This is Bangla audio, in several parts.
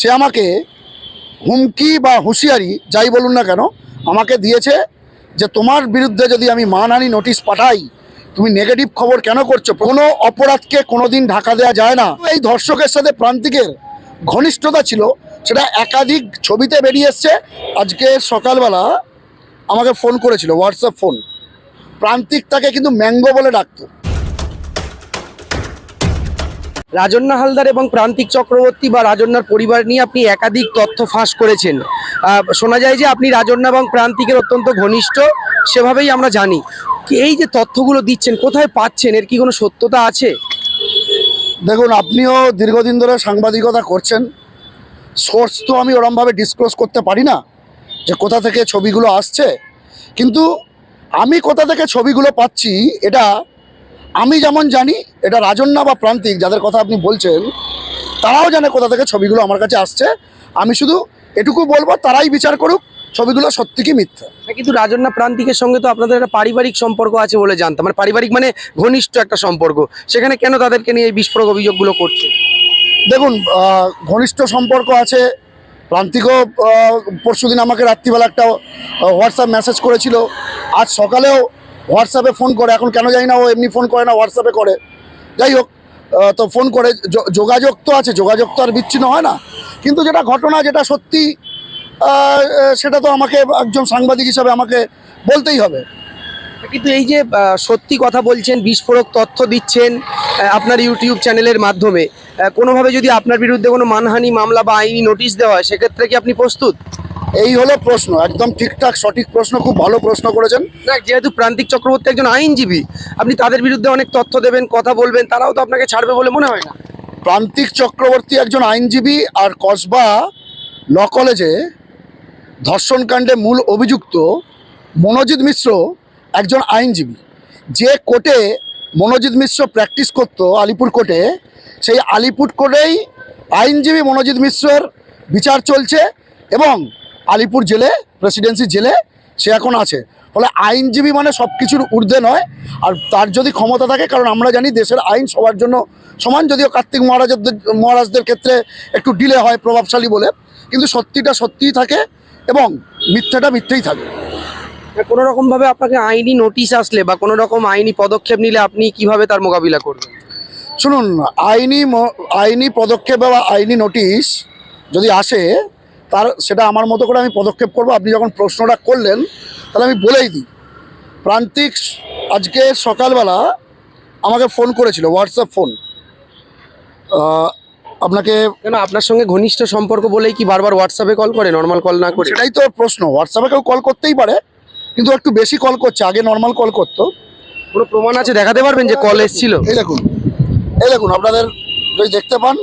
সে আমাকে হুমকি বা হুঁশিয়ারি, যাই বলুন না কেন, আমাকে দিয়েছে যে তোমার বিরুদ্ধে যদি আমি মানহানি নোটিশ পাঠাই, তুমি নেগেটিভ খবর কেন করছ? কোনো অপরাধকে কোনোদিন ঢাকা দেওয়া যায় না। এই ধর্ষকের সাথে প্রান্তিকের ঘনিষ্ঠতা ছিল, সেটা একাধিক ছবিতে বেরিয়ে এসছে। আজকে সকালবেলা আমাকে ফোন করেছিল হোয়াটসঅ্যাপ ফোন প্রান্তিক তাকে কিন্তু ম্যাঙ্গো বলে ডাকতো। রাজন্না হালদার এবং প্রান্তিক চক্রবর্তী বা রাজন্যার পরিবার নিয়ে আপনি একাধিক তথ্য ফাঁস করেছেন। শোনা যায় যে আপনি রাজন্না এবং প্রান্তিকের অত্যন্ত ঘনিষ্ঠ, সেভাবেই আমরা জানি। এই যে তথ্যগুলো দিচ্ছেন, কোথায় পাচ্ছেন? এর কি কোনো সত্যতা আছে? দেখুন, আপনিও দীর্ঘদিন ধরে সাংবাদিকতা করছেন। সোর্স তো আমি ওরমভাবে ডিসক্লোজ করতে পারি না যে কোথা থেকে ছবিগুলো আসছে। কিন্তু আমি কোথা থেকে ছবিগুলো পাচ্ছি, এটা আমি যেমন জানি এটা রাজন্যা বা প্রান্তিক যাদের কথা আপনি বলছেন তারাও জানে কোথা থেকে ছবিগুলো আমার কাছে আসছে। আমি শুধু এটুকু বলব তারাই বিচার করুক ছবিগুলো সত্যি কি মিথ্যা। হ্যাঁ, কিন্তু রাজন্না প্রান্তিকের সঙ্গে তো আপনাদের একটা পারিবারিক সম্পর্ক আছে বলে জানতাম। মানে পারিবারিক মানে ঘনিষ্ঠ একটা সম্পর্ক। সেখানে কেন তাদেরকে নিয়ে এই বিস্ফোরক অভিযোগগুলো করছে? দেখুন ঘনিষ্ঠ সম্পর্ক আছে। প্রান্তিকও পরশুদিন আমাকে রাত্রিবেলা একটা হোয়াটসঅ্যাপ মেসেজ করেছিল। আজ সকালেও হোয়াটসঅ্যাপে ফোন করে, এখন কেন জানি না, ও এমনি ফোন করে না, হোয়াটসঅ্যাপে করে। যাই হোক তো ফোন করে যোগাযোগ তো আছে, যোগাযোগ তো আর বিচ্ছিন্ন হয় না। কিন্তু যেটা ঘটনা, যেটা সত্যি সেটা তো আমাকে একজন সাংবাদিক হিসাবে আমাকে বলতেই হবে। কিন্তু এই যে সত্যি কথা বলছেন, বিস্ফোরক তথ্য দিচ্ছেন আপনার ইউটিউব চ্যানেলের মাধ্যমে কোনোভাবে যদি আপনার বিরুদ্ধে কোনো মানহানি মামলা বা আইনি নোটিশ দেওয়া হয়, সেক্ষেত্রে কি আপনি প্রস্তুত? এই হলো প্রশ্ন একদম ঠিকঠাক সঠিক প্রশ্ন খুব ভালো প্রশ্ন করেছেন। যেহেতু প্রান্তিক চক্রবর্তী একজন আইনজীবী আপনি তাদের বিরুদ্ধে অনেক তথ্য দেবেন কথা বলবেন তারাও তো আপনাকে ছাড়বে বলে মনে হয় না। প্রান্তিক চক্রবর্তী একজন আইনজীবী আর কসবা ল কলেজে ধর্ষণকাণ্ডে মূল অভিযুক্ত মনোজিৎ মিশ্র একজন আইনজীবী। যে কোর্টে মনোজিৎ মিশ্র প্র্যাকটিস করতো আলিপুর কোর্টে সেই আলিপুর কোর্টেই আইনজীবী মনোজিৎ মিশ্রের বিচার চলছে এবং আলিপুর জেলে প্রেসিডেন্সি জেলে সে এখন আছে। ফলে আইনজীবী মানে সব কিছুর ঊর্ধ্বে নয় আর তার যদি ক্ষমতা থাকে কারণ আমরা জানি দেশের আইন সবার জন্য সমান যদিও কার্তিক মহারাজদের মহারাজদের ক্ষেত্রে একটু ডিলে হয় প্রভাবশালী বলে কিন্তু সত্যিটা সত্যিই থাকে এবং মিথ্যাটা মিথ্যেই থাকে। কোনো রকম ভাবে আপনাকে আইনি নোটিশ আসলে বা কোনো রকম আইনি পদক্ষেপ নিলে আপনি কীভাবে তার মোকাবিলা করবেন? শুনুন আইনি আইনি পদক্ষেপ বা আইনি নোটিশ যদি আসে তার সেটা আমার মতো করে আমি পদক্ষেপ করব। আপনি যখন প্রশ্নটা করলেন তাহলে আমি বলেই দিই। প্রান্তিক আজকে সকালবেলা আমাকে ফোন করেছিল হোয়াটসঅ্যাপ ফোন। আপনাকে কেন? আপনার সঙ্গে ঘনিষ্ঠ সম্পর্ক বলেই কি বারবার হোয়াটসঅ্যাপে কল করে? নর্মাল কল না করে? সেটাই তো প্রশ্ন। হোয়াটসঅ্যাপে কেউ কল করতেই পারে কিন্তু একটু বেশি কল করছে আগে নর্মাল কল করতো। কোনো প্রমাণ আছে? দেখাতে পারবেন যে কল এসেছিল? এই দেখুন এই দেখুন আপনাদের যদি দেখতে পান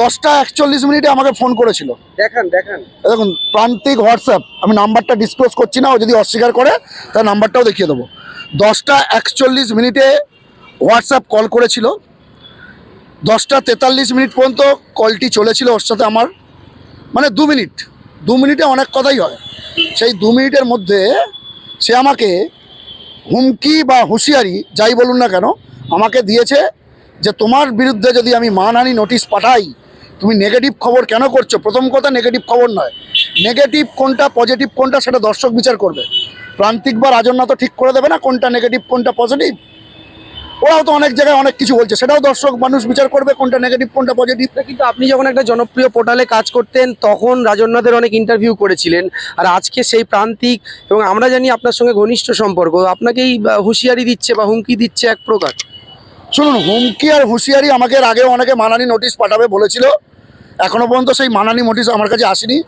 দশটা একচল্লিশ মিনিটে আমাকে ফোন করেছিল। দেখান দেখান। দেখুন প্রান্তিক হোয়াটসঅ্যাপ আমি নাম্বারটা ডিসক্লোজ করছি না ও যদি অস্বীকার করে তার নাম্বারটাও দেখিয়ে দেবো। দশটা একচল্লিশ মিনিটে হোয়াটসঅ্যাপ কল করেছিল। দশটা তেতাল্লিশ মিনিট পর্যন্ত কলটি চলেছিল ওর সাথে আমার। মানে দু মিনিট দু মিনিটে অনেক কথাই হয়। সেই দু মিনিটের মধ্যে সে আমাকে হুমকি বা হুঁশিয়ারি যাই বলুন না কেন আমাকে দিয়েছে যে তোমার বিরুদ্ধে যদি আমি মানহানি নোটিশ পাঠাই, তুমি নেগেটিভ খবর কেন করছ? প্রথম কথা নেগেটিভ খবর নয়। নেগেটিভ কোনটা পজিটিভ কোনটা সেটা দর্শক বিচার করবে। প্রান্তিক বা রাজন্যা তো ঠিক করে দেবে না কোনটা নেগেটিভ কোনটা পজিটিভ ওরাও তো অনেক জায়গায় অনেক কিছু বলছে, সেটাও দর্শক মানুষ বিচার করবে কোনটা নেগেটিভ কোনটা পজিটিভ কিন্তু আপনি যখন একটা জনপ্রিয় পোর্টালে কাজ করতেন, তখন রাজন্যাদের অনেক ইন্টারভিউ করেছিলেন। আর আজকে সেই প্রান্তিক, এবং আমরা জানি আপনার সঙ্গে ঘনিষ্ঠ সম্পর্ক, আপনাকেই হুঁশিয়ারি দিচ্ছে বা হুমকি দিচ্ছে এক প্রকার। শুনুন, হুমকি আর হুঁশিয়ারি আমাকে আগেও অনেকে মানানি নোটিশ পাঠাবে বলেছিল। এখনও পর্যন্ত সেই মানানি নোটিশ আমার কাছে আসেনি।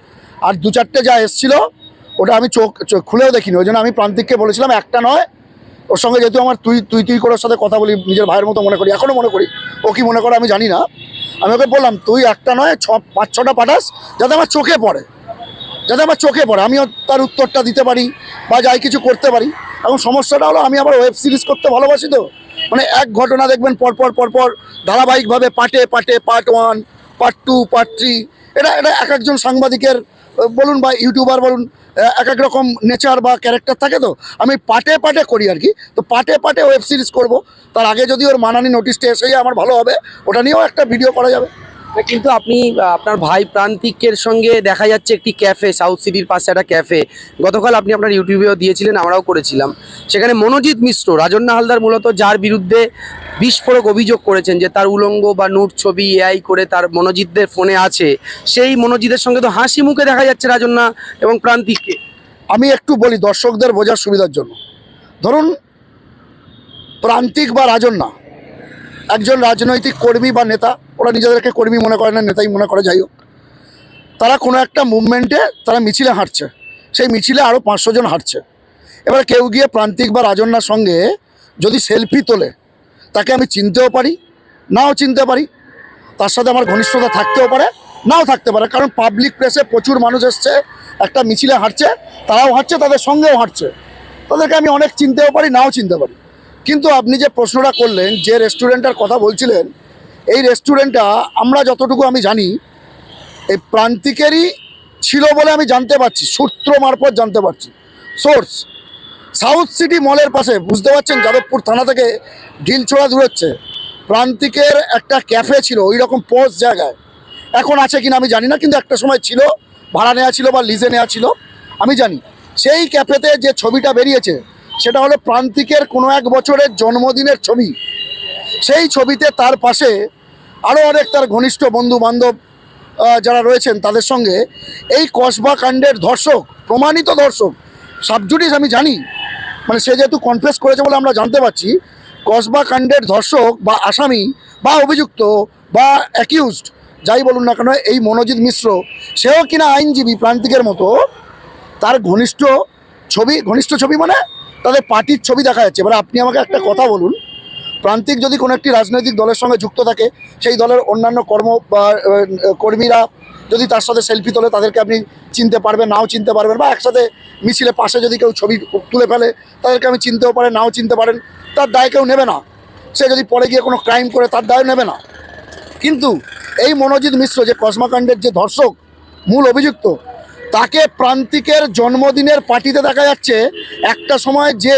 আর দু চারটে যা এসছিল, ওটা আমি চোখ খুলেও দেখিনি। ওই জন্য আমি প্রান্তিককে বলেছিলাম, একটা নয়। ওর সঙ্গে যেহেতু আমার তুই তুই তুই করে সাথে কথা বলি, নিজের ভাইয়ের মতো মনে করি এখনও মনে করি, ও কি মনে করে আমি জানি না। আমি ওকে বললাম, তুই একটা নয়, ছ, পাঁচ, ছটা পাঠাস, যাতে আমার চোখে পড়ে। যাতে আমার চোখে পড়ে। আমিও তার উত্তরটা দিতে পারি বা যাই কিছু করতে পারি। এখন সমস্যাটা হলো, আমি আবার ওয়েব সিরিজ করতে ভালোবাসি তো। মানে এক ঘটনা দেখবেন পরপর পরপর ধারাবাহিকভাবে পার্টে পার্টে part one part two part three এটা এটা এক একজন সাংবাদিকের বলুন বা ইউটিউবার বলুন এক এক রকম নেচার বা ক্যারেক্টার থাকে তো? আমি পাটে পাটে করি আর কি। তো পাটে পাটে ওয়েব সিরিজ করব। তার আগে যদি ওর মানানি নোটিশটা এসে যায়, আমার ভালো হবে। ওটা নিয়েও একটা ভিডিও করা যাবে। কিন্তু আপনি আপনার ভাই প্রান্তিকের সঙ্গে দেখা যাচ্ছে একটি ক্যাফে সাউথ সিটির পাশে একটা ক্যাফে। গতকাল আপনি আপনার ইউটিউবেও দিয়েছিলেন, আমরাও করেছিলাম। সেখানে মনোজিৎ মিশ্র, রাজন্না হালদার মূলত, যার বিরুদ্ধে বিস্ফোরক অভিযোগ করেছেন যে তার উলঙ্গ বা নুট ছবি এআই করে তার মনোজিৎদের ফোনে আছে। সেই মনোজিতের সঙ্গে তো হাসি মুখে দেখা যাচ্ছে রাজন্না এবং প্রান্তিককে। আমি একটু বলি, দর্শকদের বোঝার সুবিধার জন্য। ধরুন, প্রান্তিক বা রাজন্যা একজন রাজনৈতিক কর্মী বা নেতা, ওরা নিজেদেরকে কর্মী মনে করে না, নেতাই মনে করে, যাই হোক। তারা কোনো একটা মুভমেন্টে তারা মিছিলে হাঁটছে। সেই মিছিলে আরও পাঁচশো জন হাঁটছে। এবার কেউ গিয়ে প্রান্তিক বা রাজন্যার সঙ্গে যদি সেলফি তোলে, তাকে আমি চিনতেও পারি, নাও চিনতে পারি। তার সাথে আমার ঘনিষ্ঠতা থাকতেও পারে, নাও থাকতে পারে। কারণ পাবলিক প্লেসে প্রচুর মানুষ এসছে, একটা মিছিলে হাঁটছে, তারাও হাঁটছে, তাদের সঙ্গেও হাঁটছে। তাদেরকে আমি অনেক চিনতেও পারি, নাও চিনতে পারি। কিন্তু আপনি যে প্রশ্নটা করলেন, যে রেস্টুরেন্টটার কথা বলছিলেন, এই রেস্টুরেন্টটা আমরা যতটুকু আমি জানি, এই প্রান্তিকেরই ছিল বলে আমি জানতে পারছি, সূত্র মারফত জানতে পারছি। সোর্স সাউথ সিটি মলের পাশে, বুঝতে পারছেন, যাদবপুর থানা থেকে ঢিলছোড়া দূরচ্ছে প্রান্তিকের একটা ক্যাফে ছিল ওই রকম পোস্ট জায়গায়। এখন আছে কিনা আমি জানি না, কিন্তু একটা সময় ছিল, ভাড়া নেওয়া ছিল বা লিজে নেওয়া ছিল, আমি জানি। সেই ক্যাফেতে যে ছবিটা বেরিয়েছে সেটা হলো প্রান্তিকের কোনো এক বছরের জন্মদিনের ছবি। সেই ছবিতে তার পাশে আরও অনেক তার ঘনিষ্ঠ বন্ধু বান্ধব যারা রয়েছেন তাদের সঙ্গে এই কসবা কাণ্ডের ধর্ষক, প্রমাণিত ধর্ষক, সাবজুডিস আমি জানি মানে সে যেহেতু কনফেস করেছে বলে আমরা জানতে পারছি, কসবা কাণ্ডের ধর্ষক বা আসামি বা অভিযুক্ত বা অ্যাকিউজড যাই বলুন না কেন, এই মনোজিৎ মিশ্র, সেও কিনা আইনজীবী প্রান্তিকের মতো তার ঘনিষ্ঠ ছবি ঘনিষ্ঠ ছবি মানে তাদের পার্টির ছবি দেখা যাচ্ছে। এবার আপনি আমাকে একটা কথা বলুন। প্রান্তিক যদি কোনো একটি রাজনৈতিক দলের সঙ্গে যুক্ত থাকে, সেই দলের অন্যান্য কর্ম বা কর্মীরা যদি তার সাথে সেলফি তোলে, তাদেরকে আপনি চিনতে পারবেন, নাও চিনতে পারবেন বা একসাথে মিছিলে পাশে যদি কেউ ছবি তুলে ফেলে, তাদেরকে আমি চিনতেও পারেন, নাও চিনতে পারেন। তার দায় কেউ নেবে না। সে যদি পরে গিয়ে কোনো ক্রাইম করে, তার দায় নেবে না। কিন্তু এই মনোজিৎ মিশ্র, যে কসমাকাণ্ডের যে ধর্ষক, মূল অভিযুক্ত তাকে প্রান্তিকের জন্মদিনের পার্টিতে দেখা যাচ্ছে। একটা সময় যে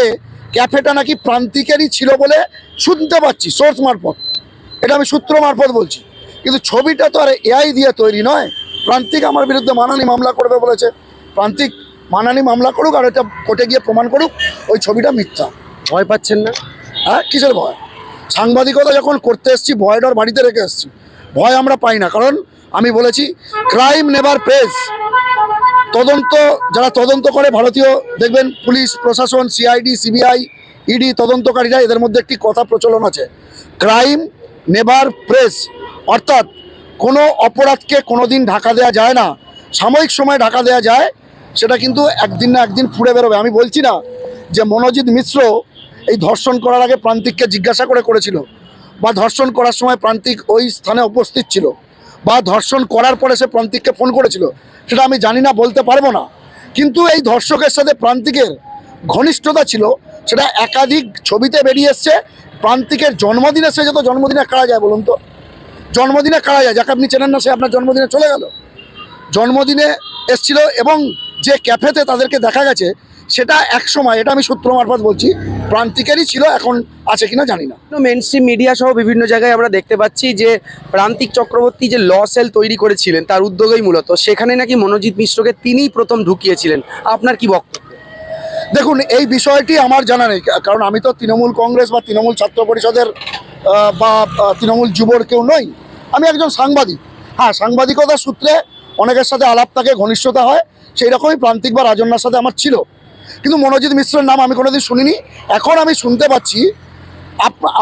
ক্যাফেটা নাকি প্রান্তিকেরই ছিল বলে শুনতে পাচ্ছি সোর্স মারফত। এটা আমি সূত্র মারফত বলছি। কিন্তু ছবিটা তো আর এআই দিয়ে তৈরি নয়। প্রান্তিক আমার বিরুদ্ধে মানানি মামলা করবে বলেছে। প্রান্তিক মানানি মামলা করুক আর এটা কোর্টে গিয়ে প্রমাণ করুক ওই ছবিটা মিথ্যা। ভয় পাচ্ছেন না? হ্যাঁ কিসের ভয়? সাংবাদিকতা যখন করতে এসছি ভয় ডর বাড়িতে রেখে এসছি। ভয় আমরা পাই না কারণ আমি বলেছি ক্রাইম নেভার পেস তদন্ত, যারা তদন্ত করে ভারতীয়, দেখবেন পুলিশ, প্রশাসন, সিআইডি, সিবিআই, ইডি, তদন্তকারীরা এদের মধ্যে একটি কথা প্রচলন আছে। Crime never press. অর্থাৎ কোনো অপরাধকে কোনো দিন ঢাকা দেওয়া যায় না। সাময়িক সময় ঢাকা দেওয়া যায়, সেটা কিন্তু একদিন না একদিন ফুড়ে বেরোবে। আমি বলছি না যে মনোজিৎ মিশ্র এই ধর্ষণ করার আগে প্রান্তিককে জিজ্ঞাসা করে করেছিল, বা ধর্ষণ করার সময় প্রান্তিক ওই স্থানে উপস্থিত ছিল। বা ধর্ষণ করার পরে সে প্রান্তিককে ফোন করেছিল, সেটা আমি জানি না, বলতে পারব না। কিন্তু এই ধর্ষকের সাথে প্রান্তিকের ঘনিষ্ঠতা ছিল, সেটা একাধিক ছবিতে বেরিয়ে এসছে। প্রান্তিকের জন্মদিনে সে যত জন্মদিনে কারা যায় বলুন তো? জন্মদিনে কারা যায়? যাকে আপনি চেনেন না, সে আপনার জন্মদিনে চলে গেল। জন্মদিনে এসছিল এবং যে ক্যাফেতে তাদেরকে দেখা গেছে, সেটা এক সময় এটা আমি সূত্র মারফত বলছি প্রান্তিকেরই ছিল এখন আছে কিনা জানি না। মেন স্ট্রিম মিডিয়া সহ বিভিন্ন জায়গায় আমরা দেখতে পাচ্ছি যে প্রান্তিক চক্রবর্তী যে ল সেল তৈরি করেছিলেন তার উদ্যোগেই মূলত সেখানে নাকি মনোজিৎ মিশ্রকে তিনিই প্রথম ঢুকিয়েছিলেন। আপনার কি বক্তব্য? দেখুন এই বিষয়টি আমার জানা নেই কারণ আমি তো তৃণমূল কংগ্রেস বা তৃণমূল ছাত্র পরিষদের বা তৃণমূল যুবর কেউ নই। আমি একজন সাংবাদিক। হ্যাঁ সাংবাদিকতার সূত্রে অনেকের সাথে আলাপ থাকে ঘনিষ্ঠতা হয় সেই রকমই প্রান্তিক বা রাজন্যার সাথে আমার ছিল। কিন্তু মনোজিৎ মিশ্রের নাম আমি কোনোদিন শুনিনি। এখন আমি শুনতে পাচ্ছি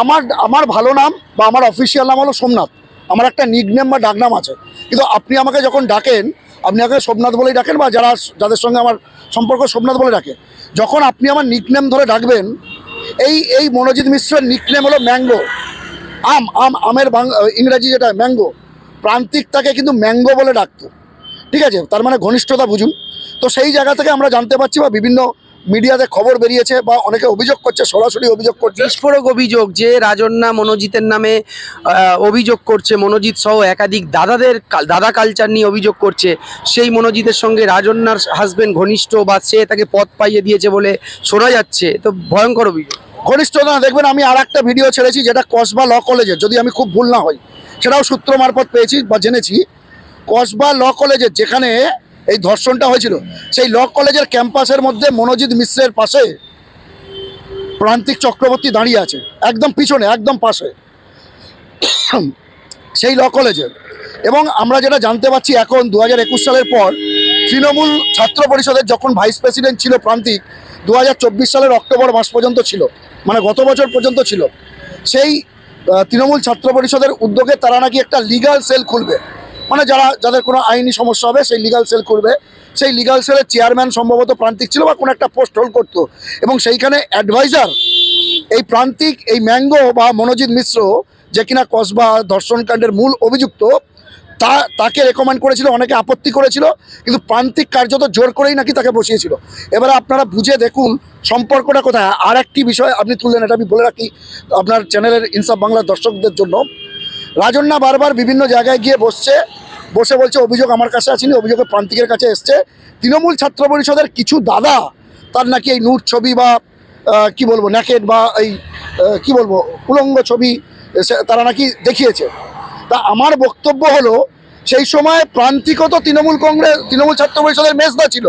আমার আমার ভালো নাম বা আমার অফিসিয়াল নাম হলো সোমনাথ। আমার একটা নিকনেম বা ডাকনাম আছে। কিন্তু আপনি আমাকে যখন ডাকেন, আপনি আমাকে সোমনাথ বলেই ডাকেন বা যারা যাদের সঙ্গে আমার সম্পর্ক সোমনাথ বলে ডাকে। যখন আপনি আমার নিকনেম ধরে ডাকবেন, এই এই মনোজিৎ মিশ্রের নিকনেম হলো ম্যাঙ্গো। আম আম, আমের ইংরাজি যেটা, ম্যাঙ্গো। প্রান্তিক তাকে কিন্তু ম্যাঙ্গো বলে ডাকতো। ঠিক আছে? তার মানে ঘনিষ্ঠতা বুঝুন। তো সেই জায়গা থেকে আমরা জানতে পারছি বা বিভিন্ন মিডিয়াতে খবর বেরিয়েছে বা অনেকে অভিযোগ করছে সরাসরি অভিযোগ করছে। বিস্ফোরক অভিযোগ যে রাজন্যা মনোজিতের নামে অভিযোগ করছে মনোজিৎ সহ একাধিক দাদাদের দাদা কালচার নিয়ে অভিযোগ করছে সেই মনোজিতের সঙ্গে রাজন্যার হাজবেন্ড ঘনিষ্ঠ বা সে তাকে পথ পাইয়ে দিয়েছে বলে শোনা যাচ্ছে তো ভয়ঙ্কর অভিযোগ। ঘনিষ্ঠতা দেখবেন আমি আর একটা ভিডিও ছেড়েছি যেটা কসবা ল কলেজের যদি আমি খুব ভুল না হই। সেটাও সূত্র মারফত পেয়েছি বা জেনেছি। কসবা ল কলেজের যেখানে এই ধর্ষণটা হয়েছিল। সেই ল কলেজের ক্যাম্পাসের মধ্যে মনোজিৎ মিশ্রের পাশে প্রান্তিক চক্রবর্তী দাঁড়িয়ে আছে। একদম পিছনে, একদম পাশে। সেই ল কলেজের। এবং আমরা যেটা জানতে পারছি এখন দু হাজার একুশ সালের পর, তৃণমূল ছাত্র পরিষদের যখন ভাইস প্রেসিডেন্ট ছিল প্রান্তিক, দু হাজার চব্বিশ সালের অক্টোবর মাস পর্যন্ত ছিল মানে গত বছর পর্যন্ত ছিল। সেই তৃণমূল ছাত্র পরিষদের উদ্যোগে তারা নাকি একটা লিগাল সেল খুলবে। মানে যারা, যাদের কোনো আইনি সমস্যা হবে, সেই লিগাল সেল করবে সেই লিগাল সেলের চেয়ারম্যান সম্ভবত প্রান্তিক ছিল বা কোনো একটা পোস্ট হোল্ড করতো। এবং সেইখানে অ্যাডভাইজার এই প্রান্তিক, এই ম্যাঙ্গো বা মনোজিৎ মিশ্র, যে কিনা কসবা ধর্ষণকাণ্ডের মূল অভিযুক্ত, তা, তাকে রেকমেন্ড করেছিল, অনেকে আপত্তি করেছিল, কিন্তু প্রান্তিক কার্যত জোর করেই নাকি তাকে বসিয়েছিল। এবারে আপনারা বুঝে দেখুন সম্পর্কটা কোথায়। আর একটি বিষয় আপনি তুললেন, এটা আমি বলে রাখি, আপনার চ্যানেলের ইনসাফ বাংলার দর্শকদের জন্য। রাজন্যা বারবার বিভিন্ন জায়গায় গিয়ে বসছে, বসে বলছে, অভিযোগ আমার কাছে আসেনি, অভিযোগের প্রান্তিকের কাছে এসছে। তৃণমূল ছাত্র পরিষদের কিছু দাদা, তার নাকি এই নূর ছবি বা কি বলব, ন্যাকেট বা এই কি বলব, উলঙ্গ ছবি তারা নাকি দেখিয়েছে। তা আমার বক্তব্য হলো, সেই সময় প্রান্তিকও তো তৃণমূল কংগ্রেস, তৃণমূল ছাত্র পরিষদের মেজদা ছিল,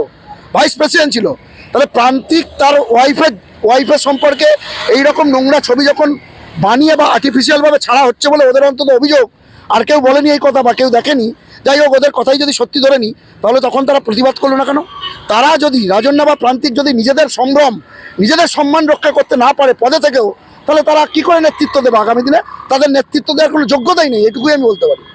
ভাইস প্রেসিডেন্ট ছিল। তাহলে প্রান্তিক তার ওয়াইফের ওয়াইফের সম্পর্কে এই রকম নোংরা ছবি যখন বানিয়ে বা আর্টিফিশিয়ালভাবে ছাড়া হচ্ছে বলে ওদের অন্তত অভিযোগ। আর কেউ বলেনি এই কথা বা কেউ দেখেনি। যাই হোক, ওদের কথাই যদি সত্যি ধরে নি, তাহলে তখন তারা প্রতিবাদ করল না কেন? তারা যদি রাজন্যা বা প্রান্তিক যদি নিজেদের সম্ভ্রম, নিজেদের সম্মান রক্ষা করতে না পারে পদে থেকেও, তাহলে তারা কি করে নেতৃত্ব দেবে আগামী দিনে? তাদের নেতৃত্ব দেওয়ার কোনো যোগ্যতাই নেই, এটুকুই আমি বলতে পারি।